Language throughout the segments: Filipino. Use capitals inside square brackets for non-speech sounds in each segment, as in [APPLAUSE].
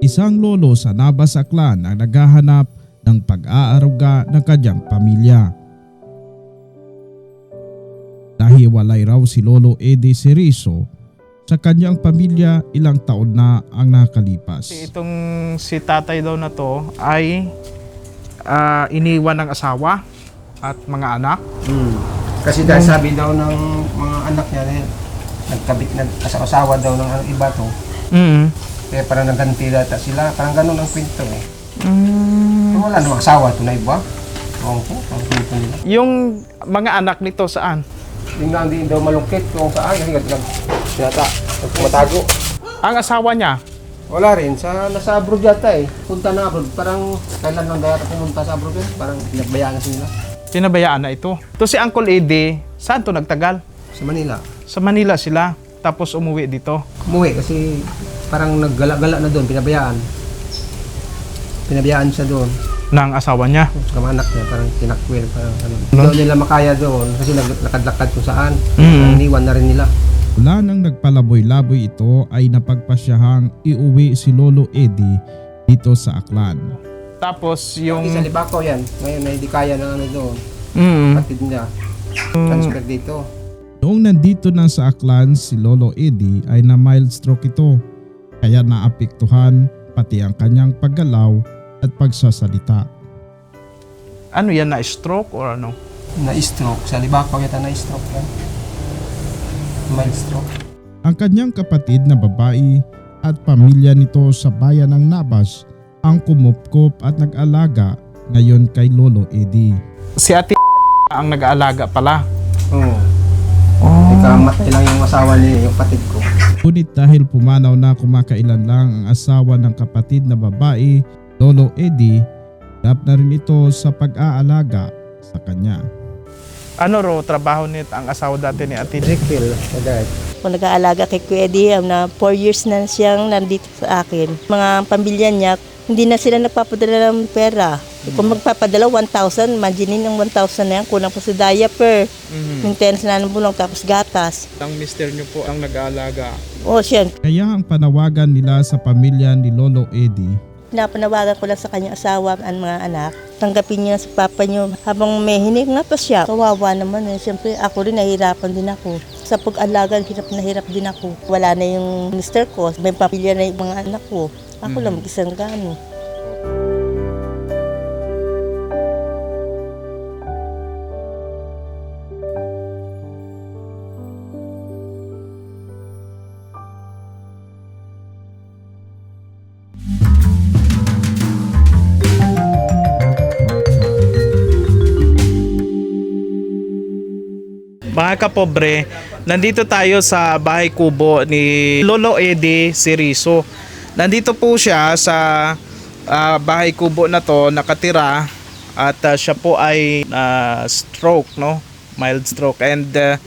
Isang lolo sa Nabas Aklan ang naghahanap ng pag-aaruga ng kanyang pamilya. Nahiwalay raw si Lolo Eddie Cerizo sa kanyang pamilya ilang taon na ang nakalipas. Itong si tatay daw na to ay ah, iniwan ng asawa at mga anak. Hmm. Kasi dahil sabi daw ng mga anak niya, nagkabit na asawa daw ng iba to. Mm. Kaya parang naganti data sila. Parang ganun ang kwento eh. Mm. Pero wala namang asawa na iba. Ewan ko, ang kwento nila. Yung mga anak nito saan? Yung nga hindi daw malungkit kung saan. Kasi nag, sinata, nagmatago. Ang asawa niya. Wala rin. Sa, nasa abroad yata eh. Punta na abroad. Parang kailan lang dahil pumunta sa abroad yun. Parang pinagbayaan na sila. Pinabayaan na ito. To si Uncle Eddie, saan to nagtagal? Sa Manila. Sa Manila sila. Tapos umuwi dito. Umuwi kasi parang naggala-gala na doon. Pinabayaan. Pinabayaan siya doon. ng asawa niya. Sa anak niya, parang tinakwil, parang ano. Doon nila makaya doon kasi nag- lakad-lakad kung saan. Mm. Iniwan na rin nila. Mula nang nagpalaboy-laboy ito ay napagpasyahang iuwi si Lolo Eddie dito sa Aklan. Tapos Yung... yung... Sa Libaco yan. Ngayon na hindi kaya ng ano doon. Mm. Patid niya. Transfer dito. Noong nandito na sa Aklan si Lolo Eddie ay na mild stroke ito kaya naapektuhan pati ang kanyang paggalaw at pagsasalita. Ano yan na stroke or ano? Na-stroke. Sa Libaco yata na-stroke yan. Mild stroke. Ang kanyang kapatid na babae at pamilya nito sa bayan ng Nabas ang kumupkop at nag-alaga ngayon kay Lolo Eddie. Si ate ang nag-aalaga pala. Oo. Oh. Ikamat lang yung asawa niya, yung patid ko. Ngunit dahil pumanaw na kumakailan lang ang asawa ng kapatid na babae, Lolo Eddie, hirap na rin ito sa pag-aalaga sa kanya. Ano ro trabaho nit ang asawa dati ni ate? Dad. Kung nag-aalaga kay Kuya Eddie, na 4 years na siyang nandito sa akin. Mga pamilya niya, hindi na sila nagpapadala ng pera. Kung magpapadala, 1,000, imagine yung 1,000 na yan, kulang pa sa diaper, Mhm. maintenance na ng bulong, tapos gatas. Ang mister niyo po ang nag-aalaga. O siya, Kaya ang panawagan nila sa pamilya ni Lolo Eddie pinapanawagan ko lang sa kanyang asawa at mga anak. Tanggapin niya sa papa niyo habang may hinig nga pa siya. Kawawa naman eh. Siyempre ako rin nahihirapan din ako. Sa pag-alaga, hirap na hirap din ako. Wala na yung mister ko. May pamilya na yung mga anak ko. Ako lang mag-isang gano. Mga kapobre, nandito tayo sa bahay kubo ni Lolo Eddie Siriso. Nandito po siya sa ah, bahay kubo na to nakatira at ah, siya po ay na stroke no, mild stroke and ah,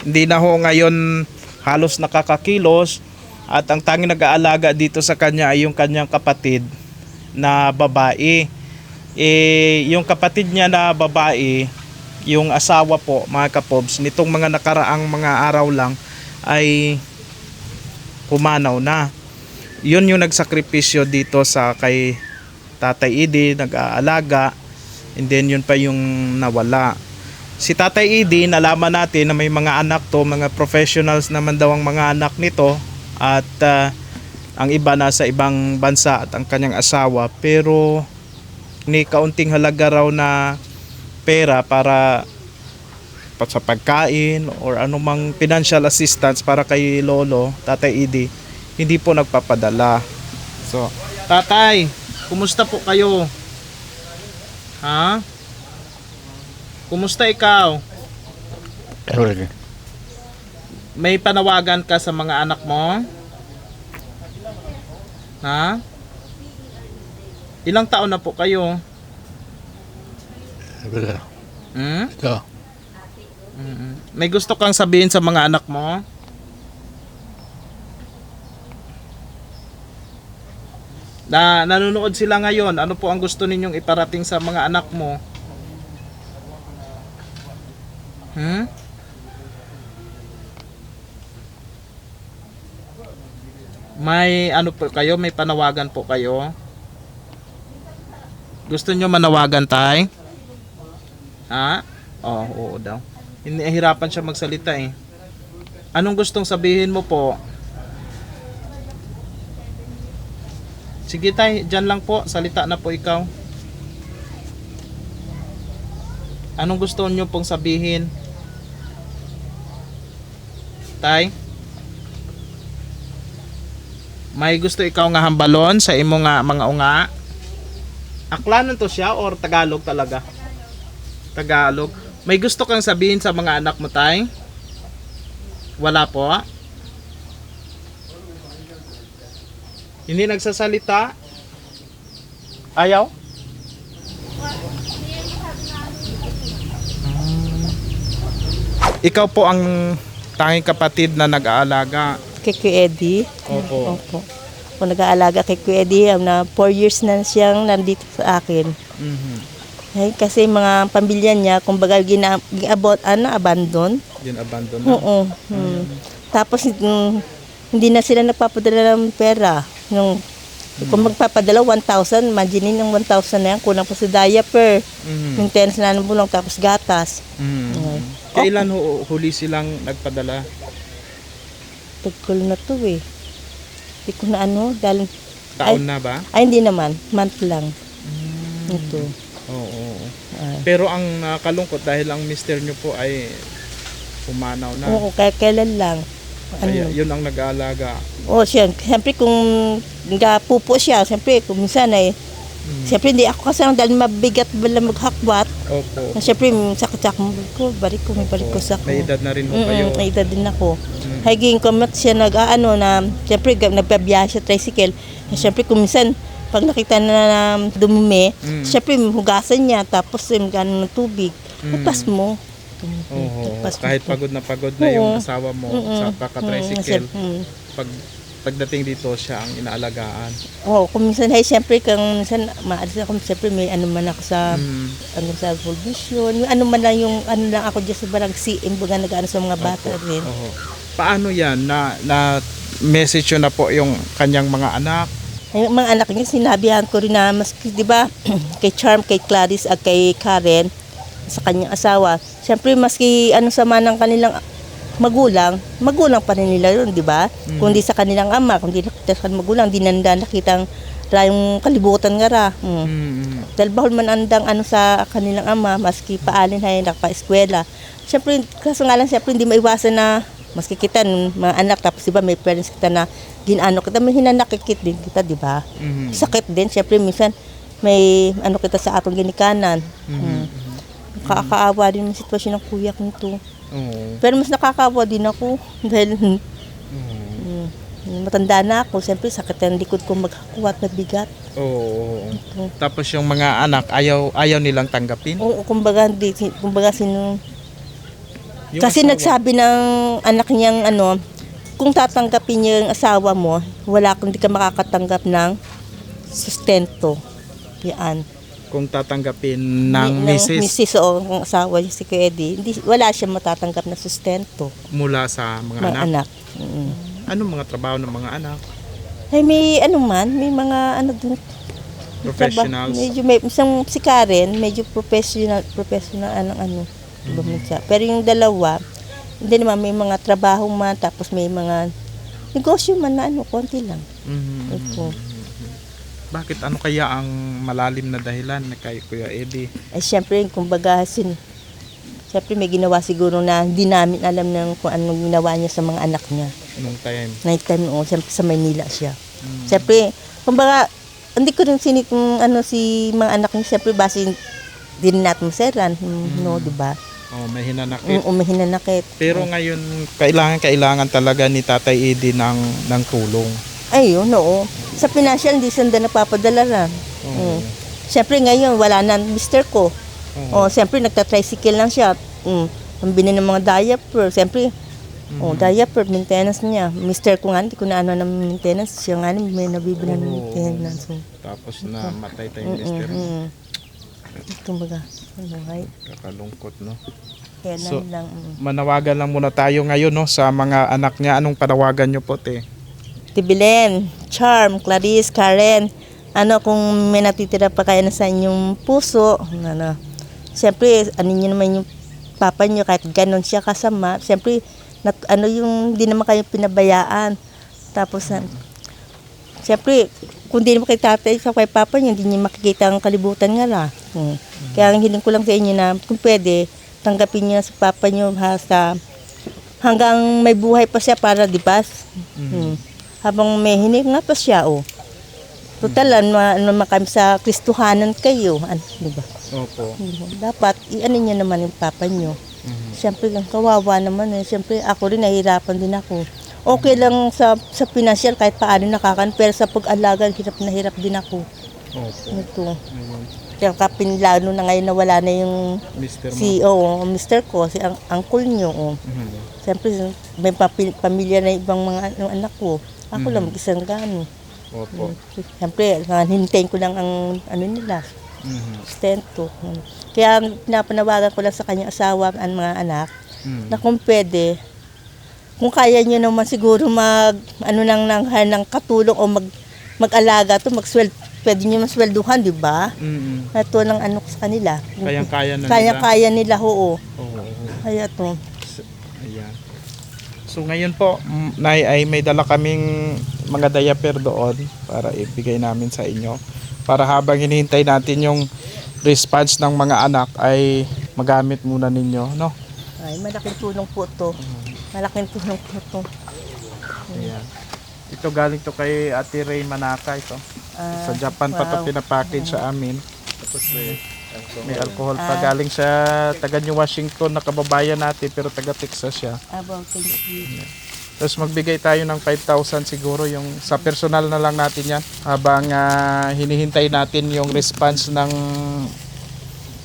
hindi na ho ngayon halos nakakakilos at ang tanging nag-aalaga dito sa kanya ay yung kanyang kapatid na babae. Eh, yung kapatid niya na babae, yung asawa po mga kapobs nitong mga nakaraang mga araw lang ay pumanaw na. Yun yung nagsakripisyo dito sa kay Tatay Idi nag-aalaga and then yun pa yung nawala. Si Tatay Idi nalaman natin na may mga anak to mga professionals naman daw ang mga anak nito at ah, ang iba nasa ibang bansa at ang kanyang asawa. Pero ni kaunting halaga raw na pera para pa- sa pagkain or anumang financial assistance para kay Lolo, Tatay Idi, hindi po nagpapadala. So, Tatay, kumusta po kayo? Ha? Kumusta ikaw? May panawagan ka sa mga anak mo? Ha? Ilang taon na po kayo? Wala. Hmm? Ito. Mm-mm. May gusto kang sabihin sa mga anak mo? Na nanonood sila ngayon, ano po ang gusto ninyong iparating sa mga anak mo? Hmm? May ano po kayo? May panawagan po kayo? Gusto nyo manawagan tay? Ha? Oo, oo daw. Hinihirapan siya magsalita eh. Anong gustong sabihin mo po? Sige tay, dyan lang po. Salita na po ikaw. Anong gusto nyo pong sabihin? Tay? May gusto ikaw nga hambalon sa imo nga mga unga? Aklanon to siya or Tagalog talaga? Tagalog. May gusto kang sabihin sa mga anak mo, tay? Wala po? Hindi nagsasalita? Ayaw? Hmm. Ikaw po ang tanging kapatid na nag-aalaga. Kay Kuya Eddie. Opo. Opo. Kung nag-aalaga kay Kuya Eddie, um, na 4 years na siyang nandito sa akin. Mhm. Eh, kasi mga pamilya niya, kumbaga gina, gi-abot, ano, abandon. Din abandon na. Oo. mm. Tapos mm, hindi na sila nagpapadala ng pera. Yung, Kung magpapadala 1,000, imagine yung 1,000 na yan, kulang pa sa diaper, Mhm. maintenance na ng bulong, tapos gatas. Mhm. Kailan hu- huli silang nagpadala? Tagkol na to eh. Hindi ko na ano, dahil, Taon na ba? ay hindi naman, month lang. Ito. Oo. Pero ang nakalungkot dahil ang mister nyo po ay pumanaw na. Oo, kaya kailan lang. Ano? Kaya yun ang nag-aalaga. Oo, siya. Siyempre kung nga pupo siya, siyempre kung minsan ay, siyempre hindi ako kasi ang dahil mabigat bala maghakwat. Opo. Na Siyempre, sakit sa akong ko, balik ko, may balik ko sa ako. May edad na rin kayo. Mm, may edad din ako. Mm. Haging kumat siya nag ano na, siyempre nagbabiyahe siya tricycle. Eh, Siyempre kung minsan, pag nakita na na dumumi, Mm. siyempre hugasan niya, tapos yung gano'n ng tubig. Mm. Ipas mo. Oo. Ipas mo. Kahit pagod na pagod na yung asawa mo Mm-mm. sa Mm, kaka-tricycle, mm. pag pagdating dito siya ang inaalagaan. Oo, kung minsan, hey, siyempre, kung minsan, maalis ako, siyempre, may ano man ako sa, Mm. ano sa full vision, yung ano man lang yung, ano lang ako dyan sa barang CM, baga nag-ano sa mga bata rin. Oo. Paano yan na na message yun na po yung kanyang mga anak? Yung mga anak niya, sinabihan ko rin na, maski, di ba, [CLEARS THROAT] kay Charm, kay Clarice, at kay Karen, sa kanyang asawa, siyempre, maski ano sama ng kanilang magulang, magulang pa rin nila yun, di ba? Kundi sa kanilang ama, kundi nakita sa magulang, di nanda nakitang rayong kalibutan nga ra. Mm. Mm. Dahil bahol man andang ano sa kanilang ama, maski paalin hay nakapa-eskwela. Siyempre, kaso nga lang, siyempre, hindi maiwasan na maski kita, mga anak, tapos diba may parents kita na ginano kita, may hinanakikit din kita, di ba? Mhm. Sakit din, siyempre, minsan, may ano kita sa atong ginikanan. Mm. Kakaawa din yung sitwasyon ng kuya ko nito. Oo. Pero mas nakakaawa din ako dahil Oo. [LAUGHS] mm, matanda na ako. Siyempre, sakit ang likod ko maghakuat na bigat. Oo. Tapos yung mga anak ayaw ayaw nilang tanggapin. Oo, kumbaga, di, kumbaga sino, Yung Kasi asawa- nagsabi ng anak niyang ano, kung tatanggapin niya yung asawa mo, wala kang di ka makakatanggap ng sustento. Yan. kung tatanggapin ng Ni- misis misis o ang asawa niya si Kuya Eddie, hindi, wala siya matatanggap na sustento. mula sa mga Mga anak. anak. Mm. Anong mga trabaho ng mga anak? Ay, may ano man, may mga ano dun. Professionals. Medyo may, isang si Karen, medyo professional, professional anong ano. Mm-hmm. siya. Pero yung dalawa, hindi naman may mga trabaho man, tapos may mga negosyo man na ano, konti lang. Mhm. Opo. Bakit ano kaya ang malalim na dahilan na kay Kuya Eddie? Ay syempre, kumbaga, sin, syempre may ginawa siguro na hindi namin alam ng kung anong ginawa niya sa mga anak niya. nung time? Night time noon, syempre sa Maynila siya. Mm. Syempre, kumbaga, hindi ko rin sinit kung ano si mga anak niya, syempre base din natin maseran, no, di ba? Oh, may hinanakit. Um, umihinanakit. Pero ngayon kailangan kailangan talaga ni Tatay Eddie ng ng tulong. Ayun, oo. Sa financial, hindi sanda napapadala lang. Oo. Mm. Siyempre ngayon, wala na mister ko. Oo. Oh, siyempre nagta-tricycle lang siya. Mm. Pambili ng mga diaper. Siyempre, oh, diaper, maintenance niya. Mister ko nga, hindi ko na ano ng maintenance. Siya nga, may nabibili ng Oo. maintenance. So, Tapos na matay tayong mm, mister. mm. Kumbaga, ano, ay, Kakalungkot, no? kaya So, lang. Mm. Manawagan lang muna tayo ngayon, no, sa mga anak niya. Anong panawagan niyo po, te? Tibilen, Charm, Clarice, Karen, ano kung may natitira pa kayo na sa inyong puso, ano, siyempre, ano nyo naman yung papa nyo, kahit ganon siya kasama, siyempre, nat, ano yung, hindi naman kayo pinabayaan. Tapos, siyempre, kung di naman kay tatay sa kay papa nyo, hindi nyo makikita ang kalibutan nga la. Hmm. Kaya ang hiling ko lang sa inyo na, kung pwede, tanggapin nyo sa papa nyo ha, sa, hanggang may buhay pa siya para, di ba? Hmm. Habang may hinig nga pa siya, oh. Total, ano, ano naman kami sa Kristuhanan kayo, ano, di ba? Opo. Dapat, i-ano nyo naman yung papa nyo. Siyempre, ang kawawa naman eh. Siyempre, ako rin, nahihirapan din ako. Okay lang sa sa financial kahit paano nakakan, pero sa pag-alaga, hirap na hirap din ako. Opo. Ito. Kaya kapin lalo na ngayon na wala na yung Mr. CEO, o Mr. ko, si ang uncle nyo. Oh. Siyempre, may papi- pamilya na ibang mga ano, anak ko. Ako lang, isang gano. Opo. Siyempre, ah, hintayin ko lang ang ano nila, Mhm. sustento. Kaya pinapanawagan ko lang sa kanyang asawa at mga anak Mhm. na kung pwede, kung kaya nyo naman siguro mag, ano nang nang, ng katulong o mag, mag-alaga to, mag-sweld, pwede nyo maswelduhan, di ba? Mhm. Ito ng ano sa kanila. Kayang-kaya na Kaya-kaya nila, oo. Oo. Kaya to. Ayan. So ngayon po, Nay, ay may dala kaming mga diaper doon para ibigay namin sa inyo. Para habang hinihintay natin yung response ng mga anak ay magamit muna ninyo, no? Ay, malaking tulong po to. Malaking tulong po to. Ayan. Ito galing to kay Ate Ray Manaka ito. Ah, Sa Japan pa to wow. pinapackage sa amin. Tapos may, may alcohol pa Ah. galing sa taga New Washington na kababayan natin pero taga Texas siya. About thank you. Tapos magbigay tayo ng 5,000 siguro yung sa personal na lang natin yan habang ah, hinihintay natin yung response ng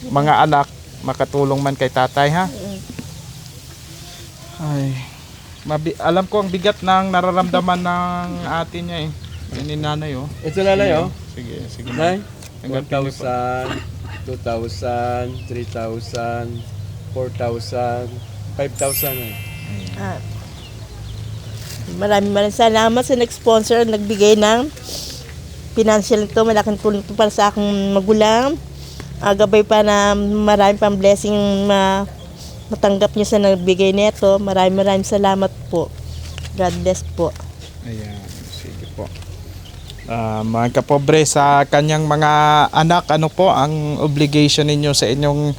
mga anak makatulong man kay tatay ha. Ay, mabi- alam ko ang bigat ng nararamdaman ng atin niya eh. Yan ni nanay oh. Ito na lang, oh. Sige, sige. Nay, Tanggapin niyo po. 1,000, 2,000, 3,000, 4,000, 5,000 eh. Ah, maraming maraming salamat sa nag-sponsor, nagbigay ng financial ito. Malaking tulong ito para sa aking magulang. Ah, gabay pa na marami pang blessing ma matanggap niyo sa nagbigay nito. Maraming maraming salamat po. God bless po. Ayan, sige po. Ah, mga kapobre, sa kanyang mga anak, ano po ang obligation ninyo sa inyong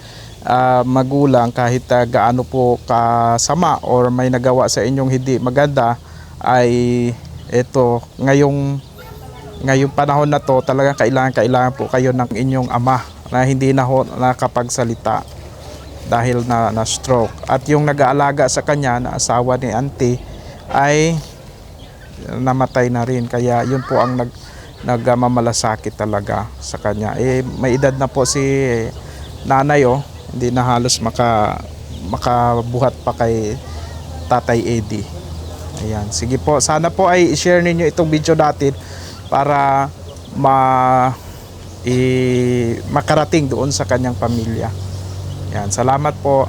ah, magulang kahit ah, gaano po kasama or may nagawa sa inyong hindi maganda ay ito ngayong ngayong panahon na to talagang kailangan kailangan po kayo ng inyong ama na hindi na ho nakapagsalita dahil na, na stroke. At yung nag-aalaga sa kanya na asawa ni auntie ay namatay na rin. Kaya yun po ang nag nagmamalasakit talaga sa kanya. Eh may edad na po si nanay oh. Hindi na halos maka makabuhat pa kay Tatay Eddie. Ayan. Sige po sana po ay i-share ninyo itong video natin para ma i, makarating doon sa kanyang pamilya yan salamat po